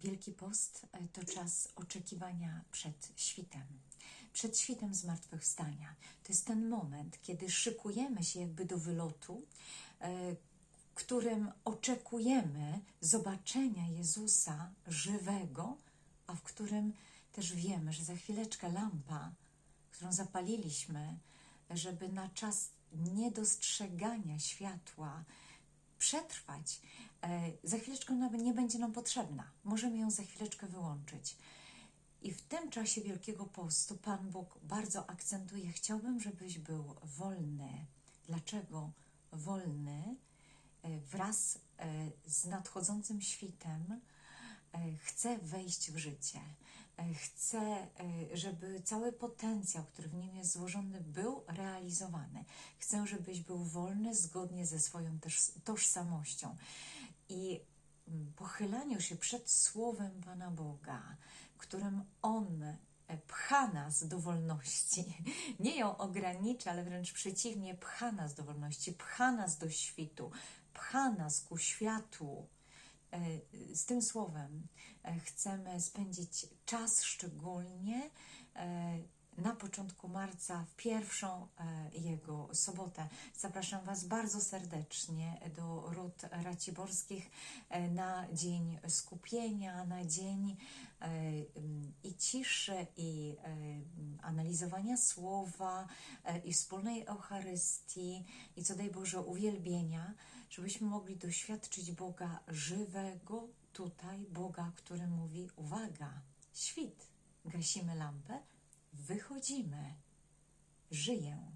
Wielki Post e, to czas oczekiwania przed świtem, przed świtem zmartwychwstania. To jest ten moment, kiedy szykujemy się jakby do wylotu, e, którym oczekujemy zobaczenia Jezusa żywego, a w którym też wiemy, że za chwileczkę lampa, którą zapaliliśmy, żeby na czas niedostrzegania światła przetrwać, e, za chwileczkę ona nie będzie nam potrzebna. Możemy ją za chwileczkę wyłączyć. I w tym czasie Wielkiego Postu Pan Bóg bardzo akcentuje: Chciałbym, żebyś był wolny. Dlaczego wolny? E, Wraz e, z nadchodzącym świtem e, chcę wejść w życie. E, Chcę, e, żeby cały potencjał, który w nim jest złożony, był realizowany. Chcę, żebyś był wolny zgodnie ze swoją tożsamością. I mm, pochylaniu się przed Słowem Pana Boga, którym On e, pcha nas do wolności, nie ją ogranicza, ale wręcz przeciwnie, pcha nas do wolności, pcha nas do świtu, pcha nas ku światu. E, Z tym słowem e, chcemy spędzić czas szczególnie e, na początku marca, w pierwszą jego sobotę. Zapraszam Was bardzo serdecznie do Ród Raciborskich na dzień skupienia, na dzień e, m, i ciszy, i e, m, analizowania słowa, i wspólnej Eucharystii, i co daj Boże uwielbienia, żebyśmy mogli doświadczyć Boga żywego tutaj, Boga, który mówi: Uwaga, świt, gasimy lampę, wychodzimy, żyję.